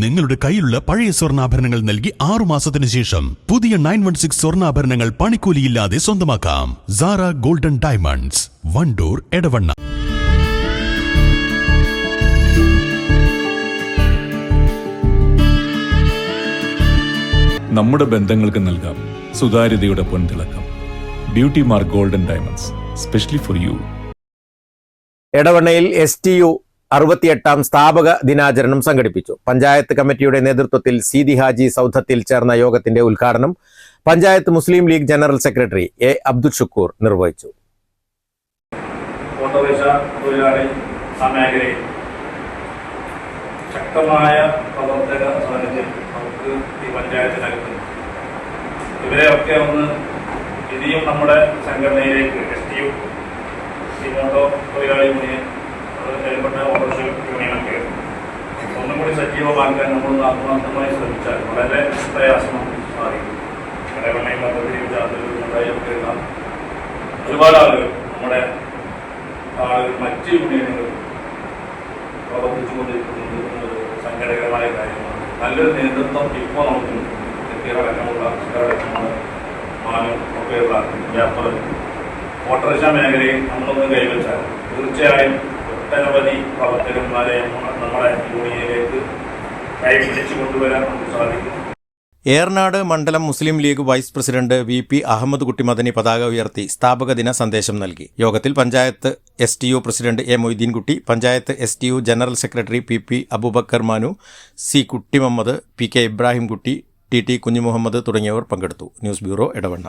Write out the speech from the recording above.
നിങ്ങളുടെ കയ്യിലുള്ള പഴയ സ്വർണാഭരണങ്ങൾ നൽകി ആറു മാസത്തിന് ശേഷം പുതിയ നയൻ വൺ സിക്സ് സ്വർണാഭരണങ്ങൾ പണിക്കൂലിയില്ലാതെ സ്വന്തമാക്കാം. Zara golden diamonds Wandoor Edavanna. നമ്മുടെ ബന്ധങ്ങൾക്ക് നൽകാം. സുതാര്യതയുടെ പൊൻതിളക്കം beauty mark golden diamonds specially for you എടവണ്ണയിൽ S T U അറുപത്തിയെട്ടാം സ്ഥാപക ദിനാചരണം സംഘടിപ്പിച്ചു. പഞ്ചായത്ത് കമ്മിറ്റിയുടെ നേതൃത്വത്തിൽ സീതി ഹാജി സൗധത്തിൽ ചേർന്ന യോഗത്തിന്റെ ഉദ്ഘാടനം panchayat Muslim league general secretary A Abdul Shukkur നിർവഹിച്ചു. ശക്തമായ പ്രവർത്തക സാന്നിധ്യം നമുക്ക് ഈ പഞ്ചായത്തിനകത്തുണ്ട്. ഇവരെയൊക്കെ ഒന്ന് ഇനിയും നമ്മുടെ സംഘടനയിലേക്ക് എസ് ടി യു ഈ ഓട്ടോ തൊഴിലാളി യൂണിയൻ അത് ഏർപ്പെട്ട ഓട്ടോറിക്ഷ യൂണിയനൊക്കെ കൂടി സജീവമാക്കാൻ നമ്മൾ ആത്മാർത്ഥമായി ശ്രമിച്ചാൽ വളരെ പ്രയാസമാണ് സാധിക്കും. ഇടവണ്ണയിൽ പദ്ധതി ജാതകങ്ങളുണ്ടായൊക്കെയുള്ള ഒരുപാട് ആളുകൾ നമ്മുടെ ആളുകൾ മറ്റ് യൂണിയനുകൾ പ്രവർത്തിച്ചുകൊണ്ടിരിക്കുന്നത് സങ്കടകരമായ കാര്യമാണ്. നല്ലൊരു നേതൃത്വം ഇപ്പോൾ നമുക്കുണ്ട് അടക്കമുള്ള അടക്കമുള്ള മാനം ഒക്കെയുള്ള ഓട്ടോറിക്ഷ മേഖലയിൽ നമ്മളൊന്ന് കൈവച്ചാൽ തീർച്ചയായും ഒട്ടനവധി പ്രവർത്തകന്മാരെ നമ്മുടെ ഏർനാട് മണ്ഡലം Muslim League vice president V P Ahammed Kutty Madani പതാക ഉയർത്തി സ്ഥാപക ദിന സന്ദേശം നൽകി. യോഗത്തിൽ panchayat S T U president A Moideenkutty panchayat S T U general secretary P P Abubakar Manu C Kutty Muhammad P K Ibrahimkutty T T Kunhimuhammad തുടങ്ങിയവർ പങ്കെടുത്തു. News bureau Edavanna.